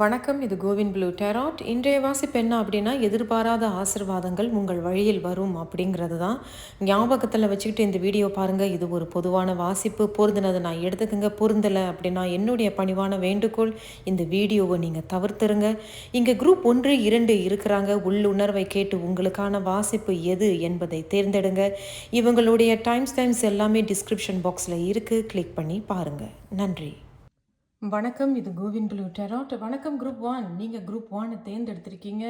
வணக்கம் இது Govind blue. Tarot இன்றைய வாசிப்பு என்ன அப்படின்னா எதிர்பாராத ஆசிர்வாதங்கள் உங்கள் வழியில் வரும் அப்படிங்கிறது தான். ஞாபகத்தில் வச்சுக்கிட்டு இந்த வீடியோ பாருங்கள் இது ஒரு பொதுவான வாசிப்பு. பொருந்தினதை நான் எடுத்துக்கங்க. பொருந்தலை அப்படின்னா என்னுடைய பணிவான வேண்டுகோள் இந்த வீடியோவை நீங்கள் தவிர்த்துருங்க. இங்கே குரூப் ஒன்று இரண்டு இருக்கிறாங்க. உள்ளுணர்வை கேட்டு உங்களுக்கான வாசிப்பு எது என்பதை தேர்ந்தெடுங்க. இவங்களுடைய டைம்ஸ் டைம்ஸ் எல்லாமே டிஸ்கிரிப்ஷன் பாக்ஸில் இருக்குது கிளிக் பண்ணி பாருங்கள் நன்றி. வணக்கம் இது கோவின் ப்ளூ டெராட். வணக்கம் குரூப் ஒன். நீங்கள் குரூப் ஒன் தேர்ந்தெடுத்திருக்கீங்க.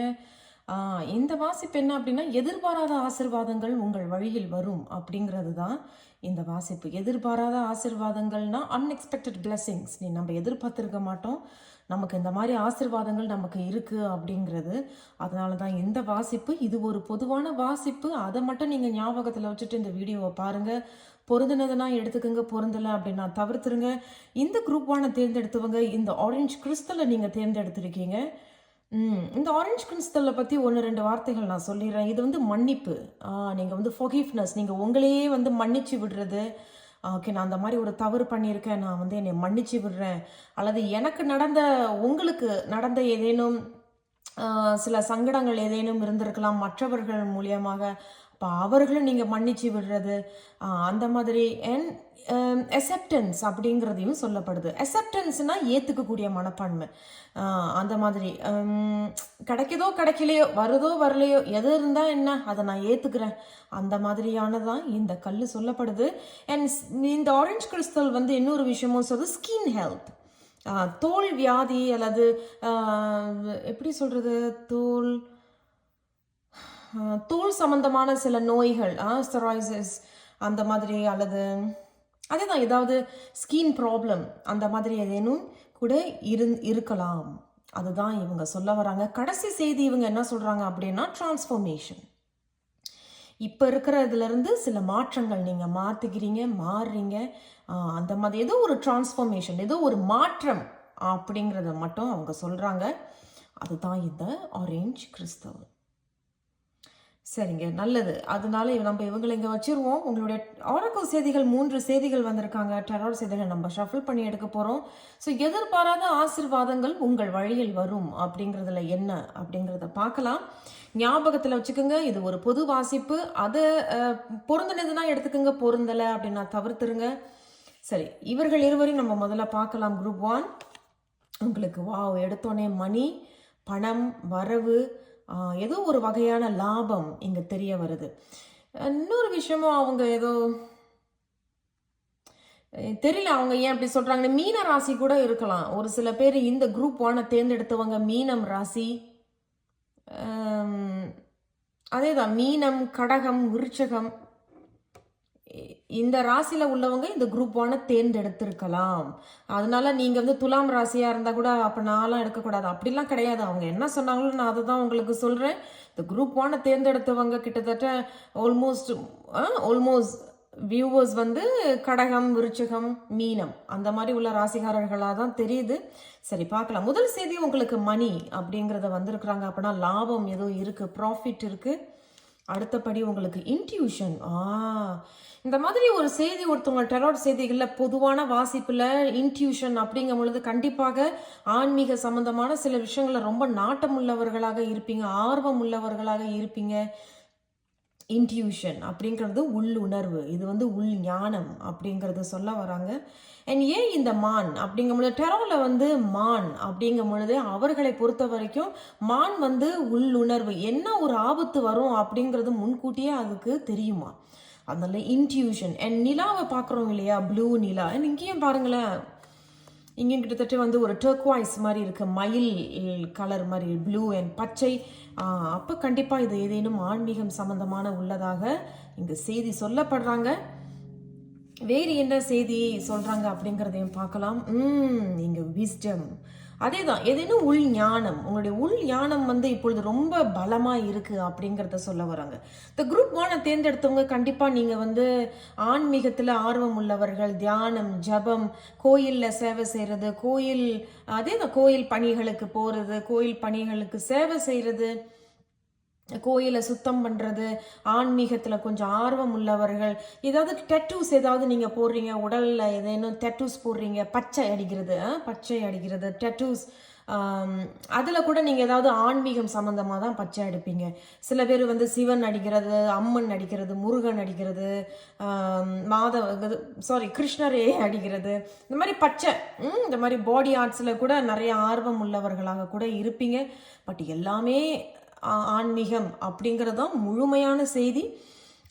இந்த வாசிப்பு என்ன அப்படின்னா எதிர்பாராத ஆசிர்வாதங்கள் உங்கள் வழியில் வரும் அப்படிங்கிறது தான் இந்த வாசிப்பு. எதிர்பாராத ஆசிர்வாதங்கள்னா அன்எக்ஸ்பெக்டட் blessings. நீ நம்ம எதிர்பார்த்துருக்க மாட்டோம். நமக்கு இந்த மாதிரி ஆசிர்வாதங்கள் நமக்கு இருக்குது அப்படிங்கிறது. அதனால தான் இந்த வாசிப்பு இது ஒரு பொதுவான வாசிப்பு. அதை மட்டும் நீங்கள் ஞாபகத்தில் வச்சுட்டு இந்த வீடியோவை பாருங்கள் பொருந்தினதுனா எடுத்துக்கோங்க பொருந்தலை அப்படின்னா தவிர்த்துருங்க. இந்த குரூப் ஒன்னை தேர்ந்தெடுத்தவங்க இந்த ஆரஞ்சு கிறிஸ்தலை நீங்கள் தேர்ந்தெடுத்திருக்கீங்க. இந்த ஆரஞ்சு கிறிஸ்தலை பற்றி ஒன்று ரெண்டு வார்த்தைகள் நான் சொல்லிடுறேன். இது வந்து மன்னிப்பு. நீங்கள் வந்து ஃபொகிஃப்னஸ் நீங்கள் உங்களையே வந்து மன்னிச்சு விடுறது. ஓகே நான் அந்த மாதிரி ஒரு தவறு பண்ணியிருக்கேன். நான் வந்து என்னை மன்னிச்சு விடுறேன். அல்லது எனக்கு நடந்த உங்களுக்கு நடந்த ஏதேனும் சில சங்கடங்கள் ஏதேனும் இருந்திருக்கலாம். மற்றவர்கள் மூலியமாக அப்போ அவர்களும் நீங்கள் மன்னிச்சு விடுறது அந்த மாதிரி. அண்ட் அக்செப்டன்ஸ் um, அப்படிங்கிறதையும் சொல்லப்படுது. அக்செப்டன்ஸ்னால் ஏற்றுக்கக்கூடிய மனப்பான்மை. அந்த மாதிரி. Um, கிடைக்குதோ கிடைக்கலையோ வருதோ வரலையோ எது இருந்தால் என்ன அதை நான் ஏற்றுக்கிறேன் அந்த மாதிரியானதான் இந்த கல் சொல்லப்படுது. அண்ட் இந்த ஆரஞ்சு கிறிஸ்தல் வந்து இன்னொரு விஷயமும் சொல்லுது ஸ்கின் ஹெல்த் தோல் வியாதி அல்லது எப்படி சொல்கிறது தோல் தோல் சம்பந்தமான சில நோய்கள் ஸ்டெராய்சஸ் அந்த மாதிரி அல்லது அதே தான் ஏதாவது ஸ்கின் ப்ராப்ளம் அந்த மாதிரி ஏதேனும் கூட இரு இருக்கலாம். அதுதான் இவங்க சொல்ல வராங்க. கடைசி செய்தி இவங்க என்ன சொல்கிறாங்க அப்படின்னா டிரான்ஸ்ஃபர்மேஷன் இப்போ இருக்கிறதுலேருந்து சில மாற்றங்கள் நீங்கள் மாற்றிக்கிறீங்க மாறுறீங்க. அந்த மாதிரி ஏதோ ஒரு டிரான்ஸ்ஃபர்மேஷன் ஏதோ ஒரு மாற்றம் அப்படிங்கிறத மட்டும் அவங்க சொல்கிறாங்க அதுதான் இந்த ஆரேஞ்ச் கிறிஸ்தவ சரிங்க நல்லது. அதனால நம்ம இவங்களை இங்கே வச்சிருவோம். உங்களுடைய ஆரக்கல் செய்திகள் மூன்று செய்திகள் வந்திருக்காங்க. டெரர் செய்திகள் நம்ம ஷஃபிள் பண்ணி எடுக்க போகிறோம் ஸோ எதிர்பாராத ஆசிர்வாதங்கள் உங்கள் வழியில் வரும் அப்படிங்கிறதுல என்ன அப்படிங்கிறத பார்க்கலாம். ஞாபகத்தில் வச்சுக்கோங்க இது ஒரு பொது வாசிப்பு. அதை பொருந்தினதுன்னா எடுத்துக்கோங்க பொருந்தலை அப்படின்னா தவிர்த்துருங்க. சரி இவர்கள் இருவரையும் நம்ம முதல்ல பார்க்கலாம். குரூப் ஒன் உங்களுக்கு வாவ் எடுத்தோடனே மணி பணம் வரவு ஏதோ ஒரு வகையான லாபம் இங்கே தெரிய வருது. இன்னொரு விஷயமும் அவங்க ஏதோ தெரியல அவங்க ஏன் அப்படி சொல்கிறாங்க மீன ராசி கூட இருக்கலாம். ஒரு சில பேர் இந்த குரூப் ஒன்னை தேர்ந்தெடுத்தவங்க மீனம் ராசி அதே தான் மீனம் கடகம் விருச்சகம் இந்த ராசியில் உள்ளவங்க இந்த குரூப் ஒன்னை தேர்ந்தெடுத்திருக்கலாம். அதனால நீங்கள் வந்து துலாம் ராசியாக இருந்தால் கூட அப்போ நான்லாம் எடுக்கக்கூடாது. அப்படிலாம் கிடையாது. அவங்க என்ன சொன்னாங்களோ நான் அதை தான் உங்களுக்கு சொல்கிறேன் இந்த குரூப் ஒன்னை தேர்ந்தெடுத்தவங்க கிட்டத்தட்ட ஆல்மோஸ்ட் ஆல்மோஸ்ட் வியூவர்ஸ் வந்து கடகம் விருச்சகம் மீனம் அந்த மாதிரி உள்ள ராசிகாரர்களாக தான் தெரியுது. சரி பார்க்கலாம். முதல் செய்தி உங்களுக்கு மணி அப்படிங்கிறத வந்திருக்கிறாங்க அப்படின்னா லாபம் ஏதோ இருக்குது ப்ராஃபிட் இருக்குது அடுத்தபடி உங்களுக்கு இன்ட்யூஷன் ஆ இந்த மாதிரி ஒரு செய்தி ஒருத்தவங்க டெரோட் செய்திகளில் பொதுவான வாசிப்பில் இன்ட்யூஷன் அப்படிங்கும் பொழுது கண்டிப்பாக ஆன்மீக சம்பந்தமான சில விஷயங்களில் ரொம்ப நாட்டம் உள்ளவர்களாக இருப்பீங்க ஆர்வம் உள்ளவர்களாக இருப்பீங்க. இன்ட்யூஷன் அப்படிங்கிறது உள்ளுணர்வு இது வந்து உள் ஞானம் அப்படிங்கிறது சொல்ல வராங்க. அண்ட் ஏன் இந்த மான் அப்படிங்கும் பொழுது டெரோவில் வந்து மான் அப்படிங்கும் பொழுது அவர்களை பொறுத்த வரைக்கும் மான் வந்து உள்ளுணர்வு என்ன ஒரு ஆபத்து வரும் அப்படிங்கிறது முன்கூட்டியே அதுக்கு தெரியுமா? அதனால இன்ட்யூஷன் அண்ட் நிலாவை பார்க்குறோம் இல்லையா? Blue Nila. அண்ட் இங்கேயும் பாருங்களேன். இங்கேயும் கிட்டத்தட்ட வந்து ஒரு டர்க்வாய்ஸ் மாதிரி இருக்கு. மயில் கலர் மாதிரி ப்ளூ அண்ட் பச்சை. அப்போ கண்டிப்பாக இது ஏதேனும் ஆன்மீகம் சம்பந்தமான உள்ளதாக இங்கே செய்தி சொல்லப்படுறாங்க. வேறு என்ன செய்தி சொல்கிறாங்க அப்படிங்கிறதையும் பார்க்கலாம். ம் இங்கே விஸ்டம் அதே தான் ஏதேனும் உள் ஞானம்? உங்களுடைய உள் ஞானம் வந்து இப்பொழுது ரொம்ப பலமாக இருக்குது அப்படிங்கிறத சொல்ல வராங்க. இந்த குரூப் ஒனை தேர்ந்தெடுத்தவங்க கண்டிப்பாக நீங்கள் வந்து ஆன்மீகத்தில் ஆர்வம் உள்ளவர்கள் தியானம் ஜபம் கோயிலில் சேவை செய்கிறது கோயில் அதே தான் கோயில் பணிகளுக்கு போகிறது கோயில் பணிகளுக்கு சேவை செய்கிறது கோயிலை சுத்தம் பண்ணுறது ஆன்மீகத்தில் கொஞ்சம் ஆர்வம் உள்ளவர்கள் ஏதாவது டெட்டூஸ் ஏதாவது நீங்கள் போடுறீங்க உடலில் ஏதேனும் டெட்டூஸ் போடுறீங்க பச்சை அடிக்கிறது ஆ, பச்சை அடிக்கிறது டெட்டூஸ் அதில் கூட நீங்கள் ஏதாவது ஆன்மீகம் சம்மந்தமாக தான் பச்சை அடிப்பீங்க. சில பேர் வந்து சிவன் அடிக்கிறது அம்மன் அடிக்கிறது முருகன் அடிக்கிறது மாதவ சாரி கிருஷ்ணரே அடிக்கிறது. இந்த மாதிரி பச்சை இந்த மாதிரி பாடி ஆர்ட்ஸில் கூட நிறைய ஆர்வம் உள்ளவர்களாக கூட இருப்பீங்க. பட் எல்லாமே ஆன்மீகம் அப்படிங்கிறது தான் முழுமையான செய்தி.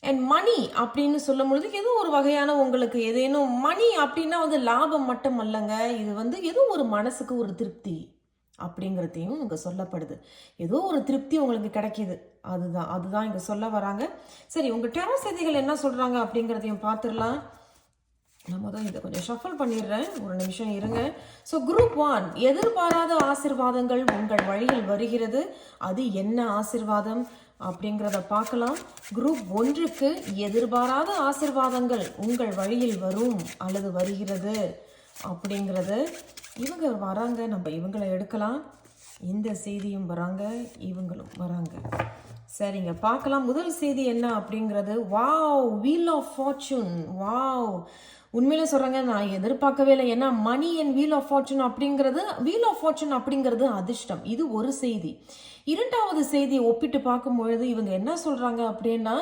அண்ட் மணி அப்படின்னு சொல்லும் பொழுது ஏதோ ஒரு வகையான உங்களுக்கு ஏதேனும் மணி அப்படின்னா வந்து லாபம் மட்டும் அல்லங்க இது வந்து ஏதோ ஒரு மனசுக்கு ஒரு திருப்தி அப்படிங்கிறதையும் இங்கே சொல்லப்படுது. ஏதோ ஒரு திருப்தி உங்களுக்கு கிடைக்கிது. அதுதான் அதுதான் இங்கே சொல்ல வராங்க. சரி உங்கள் டெரோ செய்திகள் என்ன சொல்கிறாங்க அப்படிங்கிறதையும் பார்த்துடலாம். நம்ம தான் இதை கொஞ்சம் ஷஃபல் பண்ணிடுறேன். ஒரு நிமிஷம் இருங்க. ஸோ குரூப் ஒன் எதிர்பாராத ஆசிர்வாதங்கள் உங்கள் வழியில் வருகிறது. அது என்ன ஆசிர்வாதம் அப்படிங்கிறத பார்க்கலாம். குரூப் ஒன்றுக்கு எதிர்பாராத ஆசிர்வாதங்கள் உங்கள் வழியில் வரும் அல்லது வருகிறது அப்படிங்கிறது. இவங்க வராங்க நம்ம இவங்களை எடுக்கலாம். இந்த செய்தியும் வராங்க இவங்களும் வராங்க. சரிங்க பார்க்கலாம். முதல் செய்தி என்ன அப்படிங்கிறது? Wow wheel of fortune wow உண்மையிலே சொல்கிறாங்க நான் எதிர்பார்க்கவே இல்லை. ஏன்னா money and wheel of fortune அப்படிங்கிறது வீல் ஆஃப் ஃபார்ச்சூன் அப்படிங்கிறது அதிர்ஷ்டம். இது ஒரு செய்தி. இரண்டாவது செய்தியை ஒப்பிட்டு பார்க்கும் பொழுது இவங்க என்ன சொல்கிறாங்க அப்படின்னா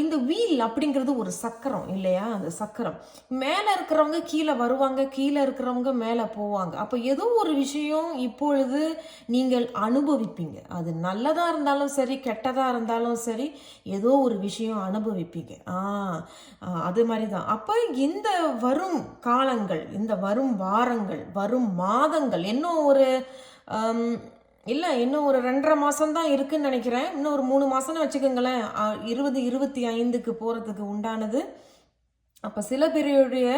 இந்த வீல் அப்படிங்கிறது ஒரு சக்கரம் இல்லையா? அந்த சக்கரம். மேலே இருக்கிறவங்க கீழே வருவாங்க கீழே இருக்கிறவங்க மேலே போவாங்க. அப்போ ஏதோ ஒரு விஷயம் இப்பொழுது நீங்கள் அனுபவிப்பீங்க. அது நல்லதாக இருந்தாலும் சரி கெட்டதாக இருந்தாலும் சரி ஏதோ ஒரு விஷயம் அனுபவிப்பீங்க. ஆ அது மாதிரி தான் அப்போ இந்த வரும் காலங்கள் இந்த வரும் வாரங்கள் வரும் மாதங்கள் இன்னும் ஒரு இல்லை இன்னும் ஒரு ரெண்டரை மாதம் தான் இருக்குன்னு நினைக்கிறேன். இன்னும் ஒரு மூணு மாதம்னு வச்சுக்கோங்களேன். இருபது இருபத்தி ஐந்துக்கு போகிறதுக்கு உண்டானது. அப்போ சில பேருடைய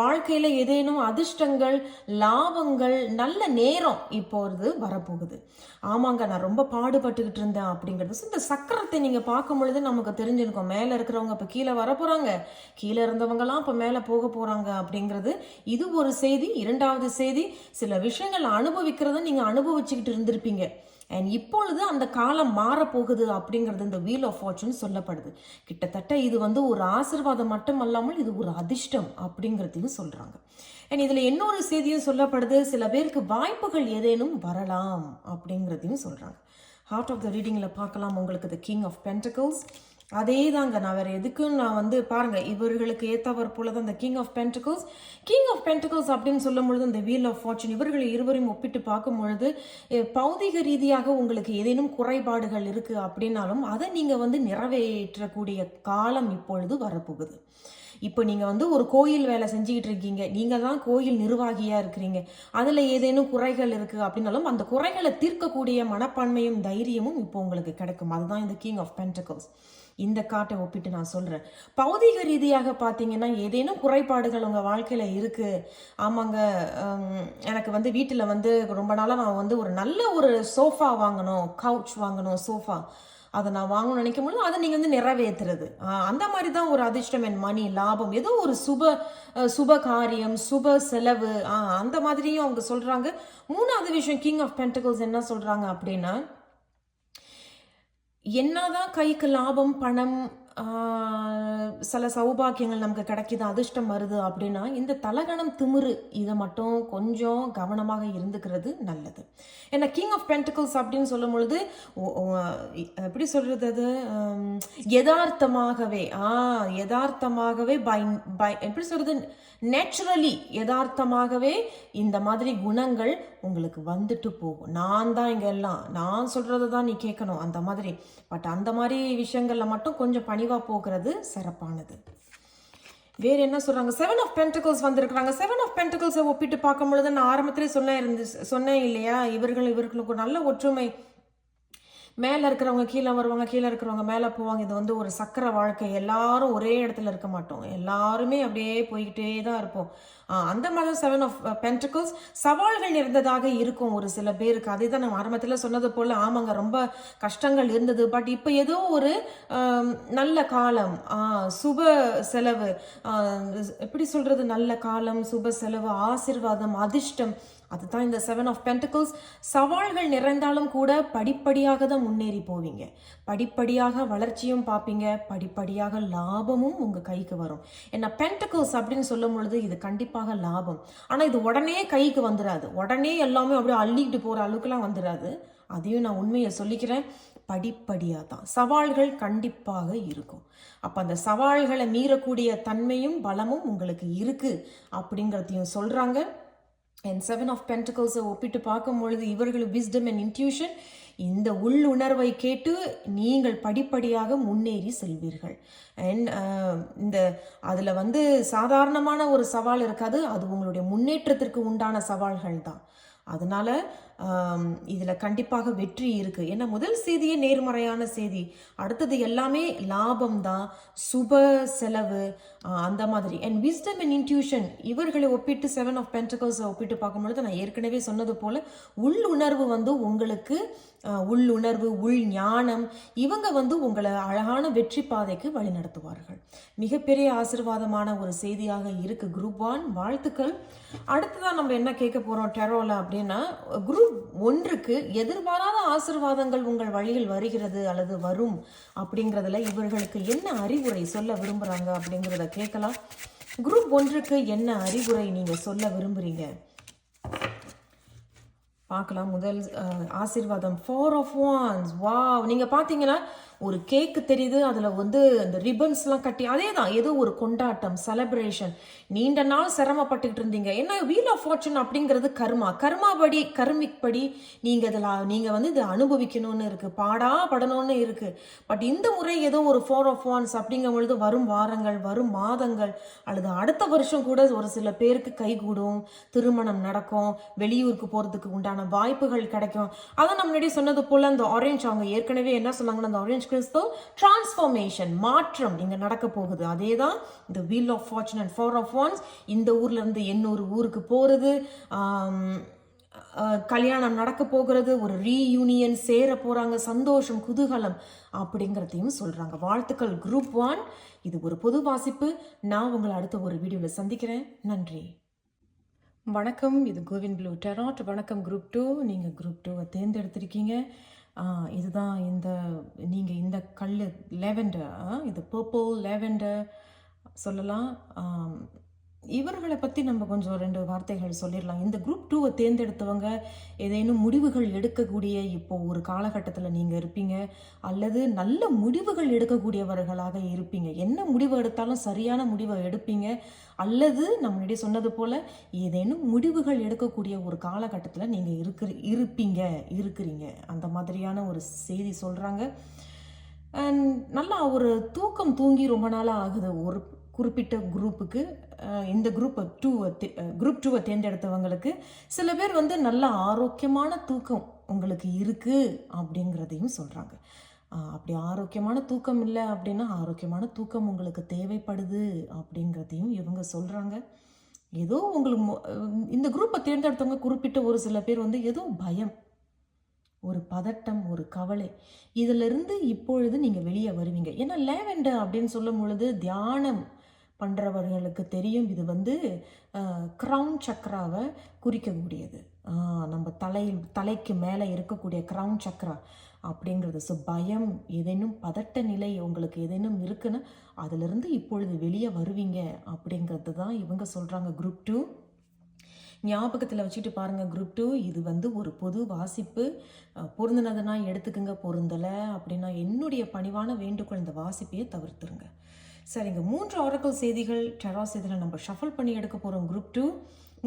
வாழ்க்கையில் ஏதேனும் அதிர்ஷ்டங்கள் லாபங்கள் நல்ல நேரம் இப்போது வரப்போகுது. ஆமாங்க நான் ரொம்ப பாடுபட்டுக்கிட்டு இருந்தேன் அப்படிங்கிறது. இந்த சக்கரத்தை நீங்கள் பார்க்கும் பொழுது நமக்கு தெரிஞ்சிருக்கும். மேலே இருக்கிறவங்க இப்போ கீழே வர கீழே இருந்தவங்கலாம் இப்போ மேலே போக போகிறாங்க அப்படிங்கிறது. இது ஒரு செய்தி. இரண்டாவது செய்தி சில விஷயங்கள் அனுபவிக்கிறத நீங்கள் அனுபவிச்சுக்கிட்டு இருந்திருப்பீங்க. அண்ட் இப்பொழுது அந்த காலம் மாறப்போகுது அப்படிங்கிறது இந்த வீல் ஆஃப் ஃபார்ச்சூன் சொல்லப்படுது. கிட்டத்தட்ட இது வந்து ஒரு ஆசீர்வாதம் மட்டும் அல்லாமல் இது ஒரு அதிர்ஷ்டம் அப்படிங்கிறதையும் சொல்கிறாங்க அண்ட் இதில் இன்னொரு செய்தியும் சொல்லப்படுது சில பேருக்கு வாய்ப்புகள் ஏதேனும் வரலாம் அப்படிங்கிறதையும் சொல்கிறாங்க ஹார்ட் ஆஃப் த ரீடிங்கில் பார்க்கலாம். உங்களுக்கு த கிங் ஆஃப் பென்டகல்ஸ் அதே தாங்க நான் வேறு எதுக்கும் நான் வந்து பாருங்கள் இவர்களுக்கு ஏற்றவர் போல தான் இந்த king of pentacles king of pentacles அப்படின்னு சொல்லும் பொழுது இந்த வீல் ஆஃப் ஃபார்ச்சூன் இவர்கள் இருவரையும் ஒப்பிட்டு பார்க்கும் பொழுது பௌதிக ரீதியாக உங்களுக்கு ஏதேனும் குறைபாடுகள் இருக்குது அப்படின்னாலும் அதை நீங்கள் வந்து நிறைவேற்றக்கூடிய காலம் இப்பொழுது வரப்போகுது. இப்போ நீங்கள் வந்து ஒரு கோயில் வேலை செஞ்சுக்கிட்டு இருக்கீங்க நீங்கள் தான் கோயில் நிர்வாகியாக இருக்கிறீங்க அதில் ஏதேனும் குறைகள் இருக்குது அப்படின்னாலும் அந்த குறைகளை தீர்க்கக்கூடிய மனப்பான்மையும் தைரியமும் இப்போ உங்களுக்கு கிடைக்கும். அதுதான் இந்த கிங் ஆஃப் பென்டகல்ஸ் இந்த காட்டை ஒப்பிட்டு நான் சொல்கிறேன் பௌதிக ரீதியாக பார்த்தீங்கன்னா ஏதேனும் குறைபாடுகள் உங்கள் வாழ்க்கையில் இருக்குது ஆமாங்க எனக்கு வந்து வீட்டில் வந்து ரொம்ப நாளாக நான் வந்து ஒரு நல்ல ஒரு சோஃபா வாங்கணும் கவுச் வாங்கணும் சோஃபா அதை நான் வாங்கணும்னு நினைக்கும் பொழுது அதை நீங்கள் வந்து நிறைவேற்றுறது அந்த மாதிரி தான் ஒரு அதிர்ஷ்டம் என் மணி லாபம். ஏதோ ஒரு சுப சுப காரியம் சுப செலவு. அந்த மாதிரியும் அவங்க சொல்கிறாங்க மூணாவது விஷயம் கிங் ஆஃப் பென்டகல்ஸ் என்ன சொல்கிறாங்க அப்படின்னா என்னதான் கைக்கு லாபம் பணம் சில சௌபாக்கியங்கள் நமக்கு கிடைக்கிது அதிர்ஷ்டம் வருது அப்படின்னா இந்த தலகணம் திமிரு இதை மட்டும் கொஞ்சம் கவனமாக இருந்துக்கிறது நல்லது. ஏன்னா கிங் ஆஃப் பென்டிகல்ஸ் அப்படின்னு சொல்லும் பொழுது எப்படி சொல்றது அது? எதார்த்தமாகவே யதார்த்தமாகவே ஆ யதார்த்தமாகவே பை பை எப்படி சொல்றது? நேச்சுரலி யதார்த்தமாகவே இந்த மாதிரி குணங்கள் உங்களுக்கு வந்துட்டு போகும். நான் தான் இங்கே எல்லாம். நான் சொல்கிறத தான் நீ கேட்கணும். அந்த மாதிரி. பட் அந்த மாதிரி விஷயங்களில் மட்டும் கொஞ்சம் பணிவாக போகிறது சிறப்பானது. வேறு என்ன சொல்கிறாங்க செவன் ஆஃப் பென்டிகல்ஸ் வந்திருக்கிறாங்க. செவன் ஆஃப் பென்டிகல்ஸை ஒப்பிட்டு பார்க்கும் பொழுது நான் ஆரம்பத்திலே சொன்னேன் இருந்து சொன்னேன் இல்லையா? இவர்கள் இவர்களுக்கு நல்ல ஒற்றுமை மேலே இருக்கிறவங்க கீழே வருவாங்க கீழே இருக்கிறவங்க மேலே போவாங்க. இது வந்து ஒரு சக்கர வாழ்க்கை. எல்லாரும் ஒரே இடத்துல இருக்க மாட்டோம். எல்லாருமே அப்படியே போய்கிட்டே தான் இருப்போம். அந்த மாதிரி செவன் ஆஃப் பென்டிகல்ஸ் சவால்கள் இருந்ததாக இருக்கும் ஒரு சில பேருக்கு. அதே தான் நம்ம ஆரம்பத்தில் சொன்னது போல் ஆமாங்க ரொம்ப கஷ்டங்கள் இருந்தது. பட் இப்போ ஏதோ ஒரு நல்ல காலம் சுப செலவு எப்படி சொல்கிறது நல்ல காலம் சுப செலவு ஆசிர்வாதம் அதிர்ஷ்டம் அதுதான் இந்த செவன் ஆஃப் பென்டிகல்ஸ் சவால்கள் நிறைந்தாலும் கூட படிப்படியாக தான் முன்னேறி போவீங்க. படிப்படியாக வளர்ச்சியும் பார்ப்பீங்க. படிப்படியாக லாபமும் உங்கள் கைக்கு வரும். ஏன்னா பென்டிகல்ஸ் அப்படின்னு சொல்லும் பொழுது இது கண்டிப்பாக லாபம். ஆனால் இது உடனே கைக்கு வந்துடாது உடனே எல்லாமே அப்படியே அள்ளிக்கிட்டு போகிற அளவுக்குலாம் வந்துடாது அதையும் நான் உண்மையை சொல்லிக்கிறேன். படிப்படியாக தான். சவால்கள் கண்டிப்பாக இருக்கும். அப்போ அந்த சவால்களை மீறக்கூடிய தன்மையும் பலமும் உங்களுக்கு இருக்குது அப்படிங்கிறதையும் சொல்கிறாங்க அண்ட் செவன் ஆஃப் பென்டிகல்ஸை ஒப்பிட்டு பார்க்கும் பொழுது இவர்கள் விஸ்டம் அண்ட் இன்ட்யூஷன் இந்த உள்ளுணர்வை கேட்டு நீங்கள் படிப்படியாக முன்னேறி செல்வீர்கள். அண்ட் இந்த அதில் வந்து சாதாரணமான ஒரு சவால் இருக்காது. அது உங்களுடைய முன்னேற்றத்திற்கு உண்டான சவால்கள் தான் அதனால் இதில் கண்டிப்பாக வெற்றி இருக்குது ஏன்னா முதல் செய்தியே நேர்மறையான செய்தி. அடுத்தது எல்லாமே லாபம் தான் சுப செலவு அந்த மாதிரி. அண்ட் விஸ்டம் அண்ட் இன்ட்யூஷன் இவர்களை ஒப்பிட்டு செவன் ஆஃப் பென்டகல்ஸை ஒப்பிட்டு பார்க்கும்பொழுது நான் ஏற்கனவே சொன்னது போல உள்ளுணர்வு வந்து உங்களுக்கு உள் உள்ளுணர்வு உள் ஞானம் இவங்க வந்து உங்களை அழகான வெற்றி பாதைக்கு வழிநடத்துவார்கள் மிகப்பெரிய ஆசிர்வாதமான ஒரு செய்தியாக இருக்குது குரூப் ஒன் வாழ்த்துக்கள். அடுத்ததான் நம்ம என்ன கேட்க போகிறோம் டெரோவில் அப்படின்னா குரூப் ஒன்றுக்கு எதிர்பாராத ஆசிர்வாதங்கள் உங்கள் வழியில் வருகிறது அல்லது வரும் அப்படிங்கிறதுல இவர்களுக்கு என்ன அறிவுரை சொல்ல விரும்புறாங்க அப்படிங்கிறத கேட்கலாம். குரூப் ஒன்றுக்கு என்ன அறிவுரை நீங்கள் சொல்ல விரும்புறீங்க? பார்க்கலாம். முதல் ஆசிர்வாதம் ஆசீர்வாதம். ஃபோர் ஆஃப் ஒன்ஸ் வாவ் நீங்கள் பார்த்தீங்கன்னா ஒரு கேக்கு தெரியுது அதில் வந்து அந்த ரிப்பன்ஸ்லாம் கட்டி அதே தான் ஏதோ ஒரு கொண்டாட்டம் செலப்ரேஷன் நீண்ட நாள் சிரமப்பட்டுக்கிட்டு இருந்தீங்க. ஏன்னா வீல் ஆஃப் ஃபார்ச்சூன் அப்படிங்கிறது கர்மா. கர்மா படி கர்மிக் படி நீங்கள் இதில் நீங்கள் வந்து இதை அனுபவிக்கணும்னு இருக்குது பாடா படணும்னு இருக்குது பட் இந்த முறை ஏதோ ஒரு ஃபோர் ஆஃப் ஒன்ஸ் அப்படிங்கும் பொழுது வரும் வாரங்கள் வரும் மாதங்கள் அல்லது அடுத்த வருஷம் கூட ஒரு சில பேருக்கு கைகூடும் திருமணம் நடக்கும் வெளியூருக்கு போகிறதுக்கு உண்டான வாய்ப்புகள் கிடைக்கும். அதான் நம்ம முன்னாடி சொன்னது போல் அந்த ஆரஞ்ச் அவங்க ஏற்கனவே என்ன சொன்னாங்கன்னா அந்த ஆரேஞ்ச் கிறிஸ்து டிரான்ஸ்ஃபார்மேஷன் மாற்றம் இங்கே நடக்க போகுது. அதே தான் இந்த wheel of fortune and four of wands இந்த ஊர்லேருந்து இன்னொரு ஊருக்கு போகிறது கல்யாணம் நடக்க போகிறது ஒரு ரீயூனியன் சேர போகிறாங்க சந்தோஷம் குதூகலம் அப்படிங்கிறதையும் சொல்கிறாங்க வாழ்த்துக்கள் குரூப் ஒன் இது ஒரு பொது வாசிப்பு. நான் உங்களை அடுத்த ஒரு வீடியோவில் சந்திக்கிறேன். நன்றி. வணக்கம். இது கோவிந்த் ப்ளூ டெராட். வணக்கம் குரூப் டூ நீங்கள் குரூப் டூவை தேர்ந்தெடுத்திருக்கீங்க. இதுதான் இந்த நீங்கள் இந்த கல் லெவெண்டர் இது பர்பிள் லெவெண்டர் சொல்லலாம். இவர்களை பற்றி நம்ம கொஞ்சம் ரெண்டு வார்த்தைகள் சொல்லிடலாம். இந்த குரூப் டூவை தேர்ந்தெடுத்தவங்க ஏதேனும் முடிவுகள் எடுக்கக்கூடிய இப்போ ஒரு காலகட்டத்தில் நீங்கள் இருப்பீங்க. அல்லது நல்ல முடிவுகள் எடுக்கக்கூடியவர்களாக இருப்பீங்க. என்ன முடிவு எடுத்தாலும் சரியான முடிவை எடுப்பீங்க. அல்லது நம்மளுடைய சொன்னது போல் ஏதேனும் முடிவுகள் எடுக்கக்கூடிய ஒரு காலகட்டத்தில் நீங்கள் இருக்கிற இருப்பீங்க இருக்கிறீங்க. அந்த மாதிரியான ஒரு செய்தி சொல்கிறாங்க அண்ட் நல்லா ஒரு தூக்கம் தூங்கி ரொம்ப நாளாக ஆகுது. ஒரு குறிப்பிட்ட குரூப்புக்கு இந்த குரூப்பை டூவை குரூப் டூவை தேர்ந்தெடுத்தவங்களுக்கு சில பேர் வந்து நல்ல ஆரோக்கியமான தூக்கம் உங்களுக்கு இருக்குது அப்படிங்கிறதையும் சொல்கிறாங்க அப்படி ஆரோக்கியமான தூக்கம் இல்லை அப்படின்னா ஆரோக்கியமான தூக்கம் உங்களுக்கு தேவைப்படுது அப்படிங்கிறதையும் இவங்க சொல்கிறாங்க ஏதோ உங்களுக்கு மொ- இந்த குரூப்பை தேர்ந்தெடுத்தவங்க குறிப்பிட்ட ஒரு சில பேர் வந்து ஏதோ பயம் ஒரு பதட்டம் ஒரு கவலை. இதிலிருந்து இப்பொழுது நீங்கள் வெளியே வருவீங்க. ஏன்னா லேவெண்டர் அப்படின்னு சொல்லும் பொழுது தியானம் பண்ணுறவர்களுக்கு தெரியும். இது வந்து க்ரௌன் சக்கராவை குறிக்கக்கூடியது. நம்ம தலையில் தலைக்கு மேலே இருக்கக்கூடிய க்ரௌன் சக்கரா அப்படிங்கிறது. ஸோ பயம் ஏதேனும் பதட்ட நிலை உங்களுக்கு ஏதேனும் இருக்குன்னா அதிலிருந்து இப்பொழுது வெளியே வருவீங்க அப்படிங்கிறது தான் இவங்க சொல்கிறாங்க குரூப் டூ ஞாபகத்தில் வச்சுட்டு பாருங்கள் குரூப் டூ இது வந்து ஒரு பொது வாசிப்பு. பொருந்தினதுனா எடுத்துக்கங்க பொருந்தலை அப்படின்னா என்னுடைய பணிவான வேண்டுகோள் இந்த வாசிப்பையே தவிர்த்துருங்க. சரிங்க. மூன்று ஆரக்கல் செய்திகள் டெரா செய்திகளை நம்ம ஷஃபல் பண்ணி எடுக்க போகிறோம் குரூப் டூ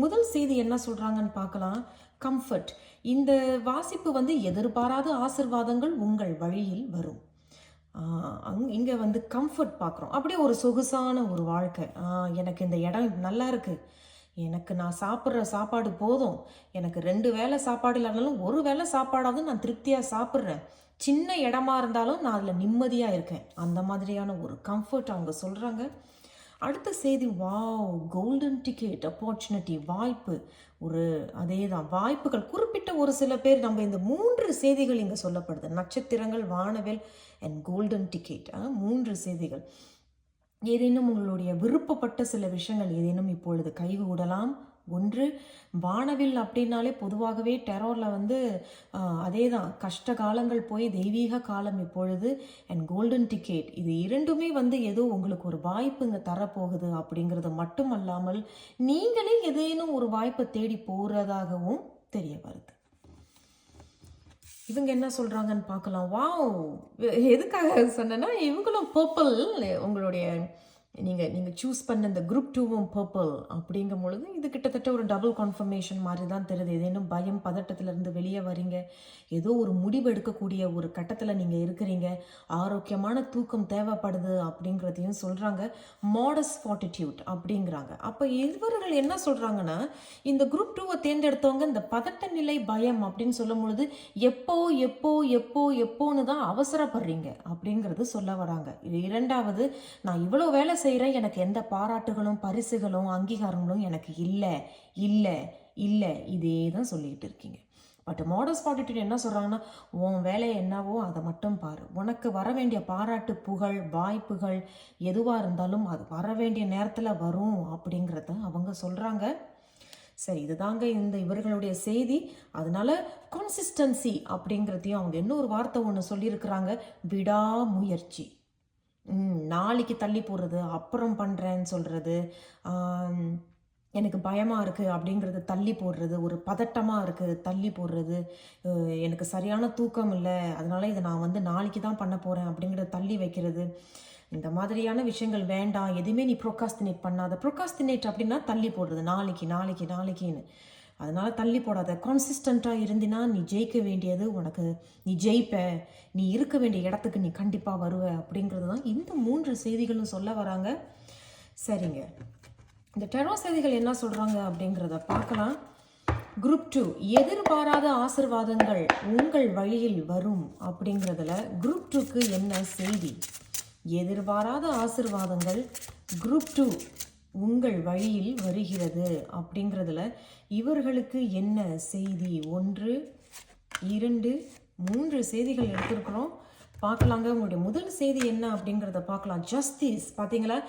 முதல் செய்தி என்ன சொல்கிறாங்கன்னு பார்க்கலாம். கம்ஃபர்ட் இந்த வாசிப்பு வந்து எதிர்பாராத ஆசிர்வாதங்கள் உங்கள் வழியில் வரும். அங் இங்கே வந்து கம்ஃபர்ட் பார்க்குறோம். அப்படியே ஒரு சொகுசான ஒரு வாழ்க்கை. எனக்கு இந்த இடம் நல்லா இருக்குது எனக்கு நான் சாப்பிட்ற சாப்பாடு போதும். எனக்கு ரெண்டு வேளை சாப்பாடு இல்லைனாலும் ஒரு வேளை சாப்பாடாவது நான் திருப்தியாக சாப்பிட்றேன். சின்ன இடமா இருந்தாலும் நான் அதில் நிம்மதியாக இருக்கேன். அந்த மாதிரியான ஒரு கம்ஃபர்ட் அவங்க சொல்கிறாங்க அடுத்த செய்தி வாவ் கோல்டன் டிக்கெட் ஆப்பர்ச்சுனிட்டி வாய்ப்பு. ஒரு அதே தான் வாய்ப்புகள். குறிப்பிட்ட ஒரு சில பேர் நம்ம இந்த மூன்று செய்திகள் இங்கே சொல்லப்படுது. நட்சத்திரங்கள் வானவில் அண்ட் கோல்டன் டிக்கெட் மூன்று செய்திகள். ஏதேனும் உங்களுடைய விருப்பப்பட்ட சில விஷயங்கள் ஏதேனும் இப்பொழுது கைகூடலாம். ஒன்று வானவில் அப்படின்னாலே பொதுவாகவே டெரோரில் வந்து அதே தான் கஷ்ட காலங்கள் போய் தெய்வீக காலம் இப்பொழுது அண்ட் கோல்டன் டிக்கெட் இது இரண்டுமே வந்து ஏதோ உங்களுக்கு ஒரு வாய்ப்பு இங்கே தரப்போகுது அப்படிங்கிறது மட்டும் அல்லாமல் நீங்களே ஏதேனும் ஒரு வாய்ப்பை தேடி போகிறதாகவும் தெரிய வருது. இவங்க என்ன சொல்கிறாங்கன்னு பார்க்கலாம். வா எதுக்காக சொன்னேன்னா இவங்களும் பர்பிள் உங்களுடைய நீங்கள் நீங்கள் சூஸ் பண்ண இந்த குரூப் டூவும் பர்பிள் அப்படிங்கும் பொழுது இது கிட்டத்தட்ட ஒரு டபுள் கன்ஃபர்மேஷன் மாதிரி தான் தெரியுது. ஏதேனும் பயம் பதட்டத்திலிருந்து வெளியே வரீங்க. ஏதோ ஒரு முடிவு எடுக்கக்கூடிய ஒரு கட்டத்தில் நீங்கள் இருக்கிறீங்க. ஆரோக்கியமான தூக்கம் தேவைப்படுது அப்படிங்கிறதையும் சொல்கிறாங்க மாடஸ் ஃபார்ட்டிடியூட் அப்படிங்கிறாங்க. அப்போ இவர்கள் என்ன சொல்கிறாங்கன்னா இந்த குரூப் டூவை தேர்ந்தெடுத்தவங்க இந்த பதட்ட நிலை பயம் அப்படின்னு சொல்லும் பொழுது எப்போ எப்போ எப்போ எப்போன்னு தான் அவசரப்படுறீங்க அப்படிங்கிறது சொல்ல வராங்க. இது இரண்டாவது நான் இவ்வளோ வேலை செய்கிறேன் எனக்கு எந்த பாராட்டுகளும் பரிசுகளும் அங்கீகாரங்களும் எனக்கு இல்லை இல்லை இல்லை. இதே தான் சொல்லிக்கிட்டு இருக்கீங்க. பட் மாடர்ஸ் ஃபார்ட்டிடியூட் என்ன சொல்கிறாங்கன்னா உன் வேலை என்னவோ அதை மட்டும் பாரு. உனக்கு வர வேண்டிய பாராட்டு புகழ் வாய்ப்புகள் எதுவாக இருந்தாலும் அது வர வேண்டிய நேரத்தில் வரும் அப்படிங்கிறத அவங்க சொல்கிறாங்க சரி இதுதாங்க இந்த இவர்களுடைய செய்தி. அதனால கான்சிஸ்டன்சி அப்படிங்கிறதையும் அவங்க இன்னொரு வார்த்தை ஒன்று சொல்லியிருக்கிறாங்க. விடாமுயற்சி. நாளைக்கு தள்ளி போடுறது அப்புறம் பண்ணுறேன்னு சொல்கிறது எனக்கு பயமாக இருக்குது அப்படிங்கிறது தள்ளி போடுறது ஒரு பதட்டமாக இருக்குது தள்ளி போடுறது எனக்கு சரியான தூக்கம் இல்லை அதனால் இதை நான் வந்து நாளைக்கு தான் பண்ண போகிறேன் அப்படிங்கிறத தள்ளி வைக்கிறது. இந்த மாதிரியான விஷயங்கள் வேண்டாம் எதுவுமே நீ ப்ரொகாஸ்டினேட் பண்ணாத. ப்ரொகாஸ்டினேட் அப்படின்னா தள்ளி போடுறது நாளைக்கு நாளைக்கு நாளைக்குன்னு. அதனால் தள்ளி போடாத. கான்சிஸ்டண்ட்டாக இருந்தினா நீ ஜெயிக்க வேண்டியது உனக்கு. நீ ஜெயிப்ப. நீ இருக்க வேண்டிய இடத்துக்கு நீ கண்டிப்பாக வருவ அப்படிங்கிறது தான் இந்த மூன்று செய்திகளும் சொல்ல வராங்க. சரிங்க. இந்த டெரோ செய்திகள் என்ன சொல்கிறாங்க அப்படிங்கிறத பார்க்கலாம். குரூப் டூ எதிர்பாராத ஆசிர்வாதங்கள் உங்கள் வழியில் வரும் அப்படிங்கிறதுல குரூப் டூக்கு என்ன செய்தி? எதிர்பாராத ஆசிர்வாதங்கள். குரூப் டூ உங்கள் வழியில் வருகிறது. அப்படிங்கிறதுல இவர்களுக்கு என்ன செய்தி? ஒன்று இரண்டு மூன்று செய்திகள் எடுத்திருக்கிறோம். பார்க்கலாங்க. உங்களுடைய முதல் செய்தி என்ன அப்படிங்கிறத பார்க்கலாம். ஜஸ்டிஸ் பார்த்தீங்களா?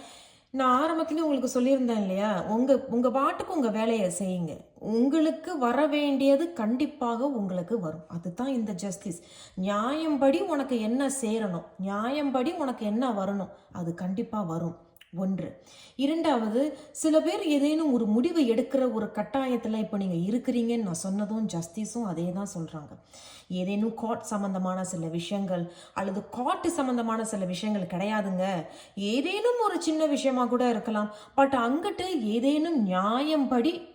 நான் ஆரம்பத்துலேயும் உங்களுக்கு சொல்லியிருந்தேன் இல்லையா? உங்கள் உங்கள் பாட்டுக்கு உங்கள் வேலையை செய்யுங்க. உங்களுக்கு வர வேண்டியது கண்டிப்பாக உங்களுக்கு வரும். அதுதான் இந்த ஜஸ்டிஸ் நியாயம்படி உனக்கு என்ன சேரணும்? நியாயம்படி உனக்கு என்ன வரணும்? அது கண்டிப்பாக வரும். ஒன்று. இரண்டாவது சில பேர் ஏதேனும் ஒரு முடிவு எடுக்கிற ஒரு கட்டாயத்தில் இப்போ நீங்கள் இருக்கிறீங்கன்னு நான் சொன்னதும் ஜஸ்டிஸும் அதே தான் சொல்கிறாங்க ஏதேனும் காட் சம்மந்தமான சில விஷயங்கள் அல்லது காட்டு சம்மந்தமான சில விஷயங்கள் கிடையாதுங்க. ஏதேனும் ஒரு சின்ன விஷயமா கூட இருக்கலாம். பட் அங்கிட்டு ஏதேனும் நியாயம்படி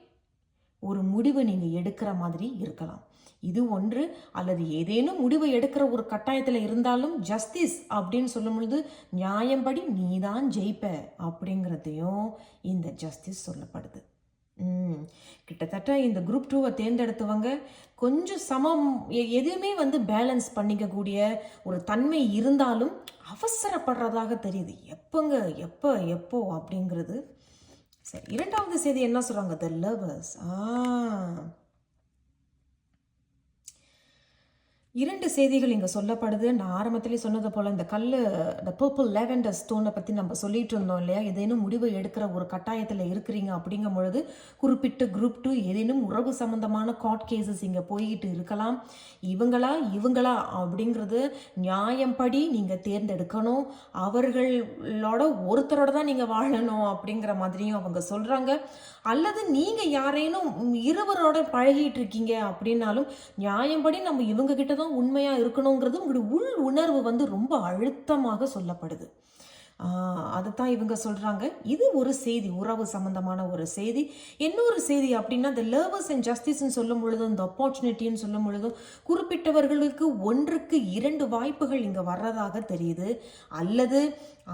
ஒரு முடிவு நீங்கள் எடுக்கிற மாதிரி இருக்கலாம். இது ஒன்று அல்லது ஏதேனும் முடிவு எடுக்கிற ஒரு கட்டாயத்தில் இருந்தாலும் ஜஸ்டிஸ் அப்படின்னு சொல்லும் பொழுது நியாயம்படி நீ தான் ஜெயிப்ப அப்படிங்கிறதையும் இந்த ஜஸ்டிஸ் சொல்லப்படுது. கிட்டத்தட்ட இந்த குரூப் டூவை தேர்ந்தெடுத்தவங்க கொஞ்சம் சமம். எதுவுமே வந்து பேலன்ஸ் பண்ணிக்கக்கூடிய ஒரு தன்மை இருந்தாலும் அவசரப்படுறதாக தெரியுது. எப்போங்க எப்போ எப்போ அப்படிங்கிறது. சரி இரண்டாவது செய்தி என்ன சொல்கிறாங்க த லவர்ஸ் ஆ. இரண்டு செய்திகள் இங்கே சொல்லப்படுது. நான் ஆரம்பத்திலே சொன்னது போல் இந்த கல் இந்த பர்பிள் லேவெண்டர் ஸ்டோனை பற்றி நம்ம சொல்லிட்டு இருந்தோம் இல்லையா? ஏதேனும் முடிவு எடுக்கிற ஒரு கட்டாயத்தில் இருக்கிறீங்க அப்படிங்கும் பொழுது குறிப்பிட்ட குரூப் டூ ஏதேனும் உறவு சம்பந்தமான கார்ட் கேசஸ் இங்கே போய்கிட்டு இருக்கலாம். இவங்களா இவங்களா அப்படிங்கிறது நியாயம்படி நீங்கள் தேர்ந்தெடுக்கணும். அவர்களோட ஒருத்தரோட தான் நீங்கள் வாழணும் அப்படிங்கிற மாதிரியும் அவங்க சொல்கிறாங்க அல்லது நீங்கள் யாரேனும் இருவரோட பழகிட்டு இருக்கீங்க அப்படின்னாலும் நியாயம்படி நம்ம இவங்க கிட்ட தான் உண்மையாக இருக்கணுங்கிறது உங்களுடைய உள் உணர்வு வந்து ரொம்ப அழுத்தமாக சொல்லப்படுது. அதைத்தான் இவங்க சொல்கிறாங்க இது ஒரு செய்தி உறவு சம்பந்தமான ஒரு செய்தி. இன்னொரு செய்தி அப்படின்னா இந்த லர்வர்ஸ் அண்ட் ஜஸ்டிஸ்ன்னு சொல்லும் பொழுதும் இந்த ஆப்பர்ச்சுனிட்டின்னு சொல்லும் பொழுதும் குறிப்பிட்டவர்களுக்கு ஒன்றுக்கு இரண்டு வாய்ப்புகள் இங்கே வர்றதாக தெரியுது. அல்லது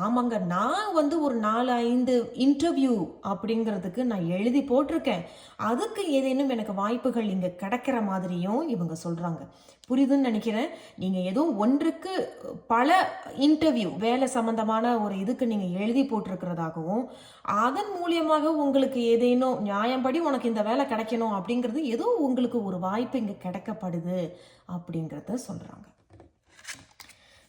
ஆமாங்க நான் வந்து ஒரு நாலு ஐந்து இன்டர்வியூ அப்படிங்கிறதுக்கு நான் எழுதி போட்டிருக்கேன். அதுக்கு ஏதேனும் எனக்கு வாய்ப்புகள் இங்கே கிடைக்கிற மாதிரியும் இவங்க சொல்கிறாங்க புரியுதுன்னு நினைக்கிறேன். நீங்கள் ஏதோ ஒன்றுக்கு பல இன்டர்வியூ வேலை சம்மந்தமான ஒரு இதுக்கு நீங்கள் எழுதி போட்டிருக்கிறதாகவும் அதன் மூலியமாக உங்களுக்கு ஏதேனும் நியாயம்படி உனக்கு இந்த வேலை கிடைக்கணும் அப்படிங்கிறது ஏதோ உங்களுக்கு ஒரு வாய்ப்பு இங்கே கிடைக்கப்படுது அப்படிங்கிறத சொல்கிறாங்க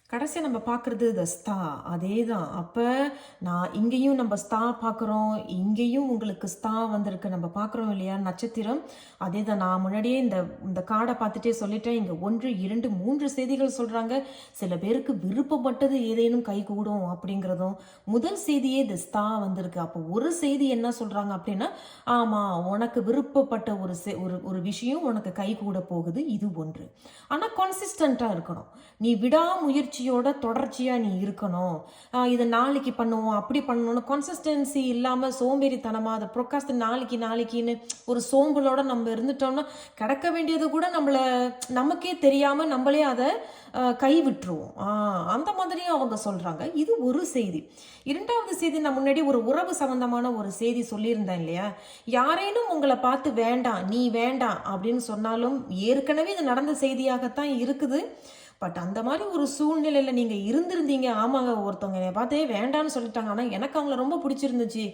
கடைசியாக நம்ம பார்க்குறது த ஸ்தா அதே தான் அப்போ நான் இங்கேயும் நம்ம ஸ்தா பார்க்குறோம். இங்கேயும் உங்களுக்கு ஸ்தா வந்திருக்கு. நம்ம பார்க்குறோம் இல்லையா? நட்சத்திரம். அதே தான் நான் முன்னாடியே இந்த இந்த கார்டை பார்த்துட்டே சொல்லிட்டேன். இங்கே ஒன்று இரண்டு மூன்று செய்திகள் சொல்கிறாங்க சில பேருக்கு விருப்பப்பட்டது ஏதேனும் கைகூடும் அப்படிங்கிறதும் முதல் செய்தியே த ஸ்தா வந்திருக்கு. அப்போ ஒரு செய்தி என்ன சொல்கிறாங்க அப்படின்னா ஆமாம் உனக்கு விருப்பப்பட்ட ஒரு செ- ஒரு ஒரு விஷயம் உனக்கு கைகூட போகுது. இது ஒன்று. ஆனால் கன்சிஸ்டண்ட்டாக இருக்கணும். நீ விடாமுயற்சி முயற்சியோட தொடர்ச்சியாக நீ இருக்கணும். இதை நாளைக்கு பண்ணுவோம் அப்படி பண்ணணும்னு கன்சிஸ்டன்சி இல்லாமல் சோம்பேறித்தனமாக அதை ப்ரொக்காஸ்ட் நாளைக்கு நாளைக்குன்னு ஒரு சோம்பலோட நம்ம இருந்துட்டோம்னா கிடக்க வேண்டியது கூட நம்மளை நமக்கே தெரியாமல் நம்மளே அதை கைவிட்டுருவோம். ஆஹ் அந்த மாதிரியும் அவங்க சொல்கிறாங்க இது ஒரு செய்தி. இரண்டாவது செய்தி நான் முன்னாடி ஒரு உறவு சம்பந்தமான ஒரு செய்தி சொல்லியிருந்தேன் இல்லையா? யாரேனும் உங்களை பார்த்து வேண்டாம் நீ வேண்டாம் அப்படின்னு சொன்னாலும் ஏற்கனவே இது நடந்த செய்தியாகத்தான் இருக்குது. பட் அந்த மாதிரி ஒரு சூழ்நிலையில் நீங்கள் இருந்திருந்தீங்க. ஆமாங்க ஒருத்தவங்க என்னை பார்த்தே வேண்டான்னு சொல்லிட்டாங்க. ஆனால் எனக்கு அவங்கள ரொம்ப பிடிச்சிருந்துச்சு.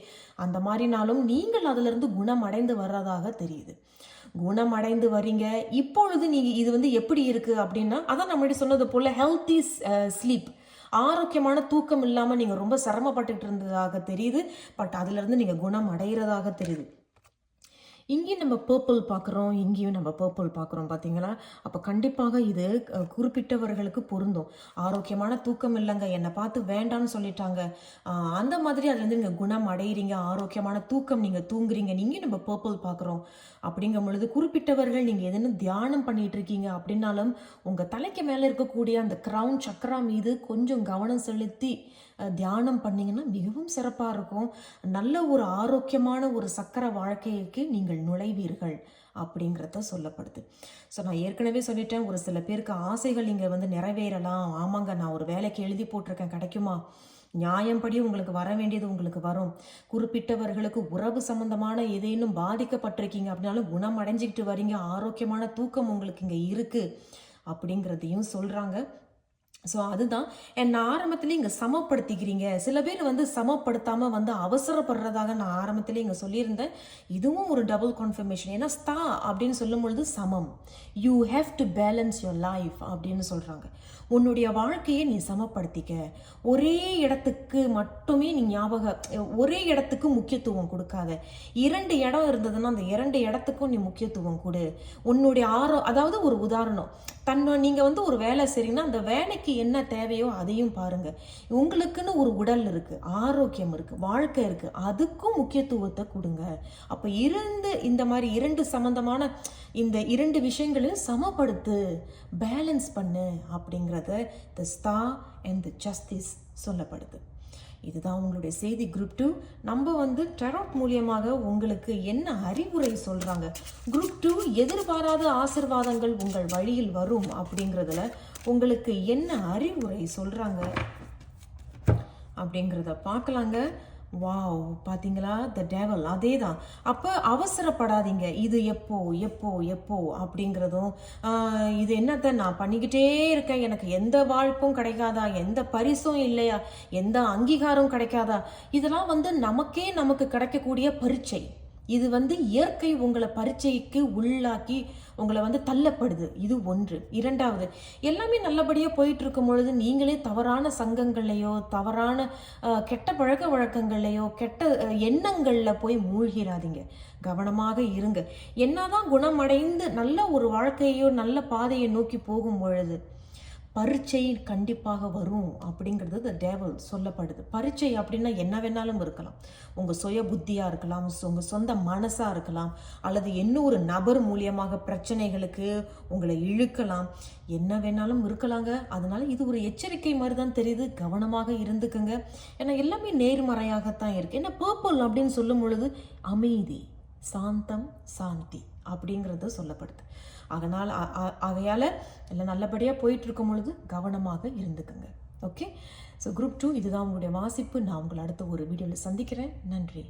அந்த மாதிரினாலும் நீங்கள் அதிலிருந்து குணமடைந்து வர்றதாக தெரியுது. குணமடைந்து வரீங்க இப்பொழுது நீங்கள் இது வந்து எப்படி இருக்குது அப்படின்னா அதான் நம்ம சொன்னது போல் ஹெல்த்தி ஸ்லீப் ஆரோக்கியமான தூக்கம் இல்லாமல் நீங்கள் ரொம்ப சிரமப்பட்டுட்டு இருந்ததாக தெரியுது. பட் அதுலேருந்து நீங்கள் குணம் அடைகிறதாக தெரியுது. இங்கேயும் நம்ம பர்பிள் பார்க்குறோம் இங்கேயும் நம்ம பர்பிள் பார்க்குறோம் பார்த்தீங்களா? அப்போ கண்டிப்பாக இது குறிப்பிட்டவர்களுக்கு பொருந்தும். ஆரோக்கியமான தூக்கம் இல்லைங்க. என்னை பார்த்து வேண்டான்னு சொல்லிட்டாங்க. அந்த மாதிரி அதுலேருந்து நீங்கள் குணம் அடையிறீங்க ஆரோக்கியமான தூக்கம் நீங்கள் தூங்குறீங்க நீங்கள் நம்ம பர்பிள் பார்க்குறோம். அப்படிங்கும் பொழுது குறிப்பிட்டவர்கள் நீங்கள் எதுன்னு தியானம் பண்ணிட்டு இருக்கீங்க அப்படின்னாலும் உங்கள் தலைக்கு மேலே இருக்கக்கூடிய அந்த க்ரௌன் சக்கரா மீது கொஞ்சம் கவனம் செலுத்தி தியானம் பண்ணீங்கன்னா மிகவும் சிறப்பாக இருக்கும். நல்ல ஒரு ஆரோக்கியமான ஒரு சக்கர வாழ்க்கைக்கு நீங்கள் நுழைவீர்கள் அப்படிங்கிறத சொல்லப்படுது. ஸோ நான் ஏற்கனவே சொல்லிட்டேன் ஒரு சில பேருக்கு ஆசைகள் இங்கே வந்து நிறைவேறலாம். ஆமாங்க நான் ஒரு வேலைக்கு எழுதி போட்டிருக்கேன் கிடைக்குமா? நியாயம்படி உங்களுக்கு வர வேண்டியது உங்களுக்கு வரும். குறிப்பிட்டவர்களுக்கு உறவு சம்பந்தமான ஏதேனும் பாதிக்கப்பட்டிருக்கீங்க அப்படின்னாலும் குணம் அடைஞ்சிக்கிட்டு வரீங்க ஆரோக்கியமான தூக்கம் உங்களுக்கு இங்கே இருக்குது அப்படிங்கிறதையும் சொல்கிறாங்க ஸோ அதுதான். என் ஆரம்பத்திலே இங்கே சமப்படுத்திக்கிறீங்க. சில பேர் வந்து சமப்படுத்தாமல் வந்து அவசரப்படுறதாக நான் ஆரம்பத்திலே இங்கே சொல்லியிருந்தேன். இதுவும் ஒரு டபுள் கன்ஃபர்மேஷன் ஏன்னா ஸ்தா அப்படின்னு சொல்லும் பொழுது சமம். You have to balance your life அப்படின்னு சொல்கிறாங்க உன்னுடைய வாழ்க்கையை நீ சமப்படுத்திக்க. ஒரே இடத்துக்கு மட்டுமே நீ ஞாபகம் ஒரே இடத்துக்கு முக்கியத்துவம் கொடுக்காத. இரண்டு இடம் இருந்ததுன்னா அந்த இரண்டு இடத்துக்கும் நீ முக்கியத்துவம் கொடு. உன்னுடைய ஆரோ அதாவது ஒரு உதாரணம். தன்னை நீங்கள் வந்து ஒரு வேலை செய்றீங்கன்னா அந்த வேலைக்கு என்ன தேவையோ அதையும் பாருங்க. உங்களுக்குன்னு ஒரு உடல் இருக்கு ஆரோக்கியம் இருக்கு வாழ்க்கை இருக்கு அதுக்கும் முக்கியத்துவத்தை கொடுங்க. அப்போ இருந்து இந்த மாதிரி இரண்டு சம்பந்தமான இந்த இரண்டு விஷயங்களையும் சமப்படுத்து பேலன்ஸ் பண்ணு அப்படிங்கிறத த ஸ்தா அண்ட் த ஜஸ்டிஸ் சொல்லப்படுது. இதுதான் உங்களுடைய செய்தி குரூப் டூ நம்ம வந்து டெரோட் மூலியமாக உங்களுக்கு என்ன அறிவுரை சொல்றாங்க? குரூப் டூ எதிர்பாராத ஆசிர்வாதங்கள் உங்கள் வழியில் வரும் அப்படிங்கிறதுல உங்களுக்கு என்ன அறிவுரை சொல்கிறாங்க அப்படிங்கிறத பார்க்கலாங்க. வாவ் பார்த்தீங்களா த டேவல் அதே தான் அப்போ அவசரப்படாதீங்க. இது எப்போ எப்போ எப்போ அப்படிங்கிறதும் இது என்னத்தை நான் பண்ணிக்கிட்டே இருக்கேன். எனக்கு எந்த வாழ்ப்பும் கிடைக்காதா? எந்த பரிசும் இல்லையா? எந்த அங்கீகாரம் கிடைக்காதா? இதெல்லாம் வந்து நமக்கே நமக்கு கிடைக்கக்கூடிய பரீட்சை. இது வந்து இயற்கை உங்களை பரீட்சைக்கு உள்ளாக்கி உங்களை வந்து தள்ளப்படுது. இது ஒன்று. இரண்டாவது எல்லாமே நல்லபடியாக போயிட்டு இருக்கும் பொழுது நீங்களே தவறான சங்கங்கள்லையோ தவறான கெட்ட பழக்க வழக்கங்கள்லையோ கெட்ட எண்ணங்களில் போய் மூழ்கிறாதீங்க. கவனமாக இருங்க. என்னதான் குணமடைந்து நல்ல ஒரு வாழ்க்கையோ நல்ல பாதையை நோக்கி போகும் பொழுது பரீட்சை கண்டிப்பாக வரும் அப்படிங்கிறது த டேவல் சொல்லப்படுது. பரீட்சை அப்படின்னா என்ன வேணாலும் இருக்கலாம். உங்கள் சுய புத்தியாக இருக்கலாம் உங்கள் சொந்த மனசாக இருக்கலாம் அல்லது இன்னொரு நபர் மூலியமாக பிரச்சனைகளுக்கு உங்களை இழுக்கலாம். என்ன வேணாலும் இருக்கலாங்க. அதனால இது ஒரு எச்சரிக்கை மாதிரி தான் தெரியுது. கவனமாக இருந்துக்குங்க. ஏன்னா எல்லாமே நேர்மறையாகத்தான் இருக்குது ஏன்னா பர்பிள் அப்படின்னு சொல்லும் பொழுது அமைதி சாந்தம் சாந்தி அப்படிங்கிறது சொல்லப்படுது. அதனால் ஆகையால் எல்லாம் நல்லபடியாக போயிட்டுருக்கும் பொழுது கவனமாக இருந்துக்குங்க. ஓகே ஸோ குரூப் டூ இதுதான் உங்களுடைய வாசிப்பு. நான் உங்களை அடுத்த ஒரு வீடியோவில் சந்திக்கிறேன். நன்றி.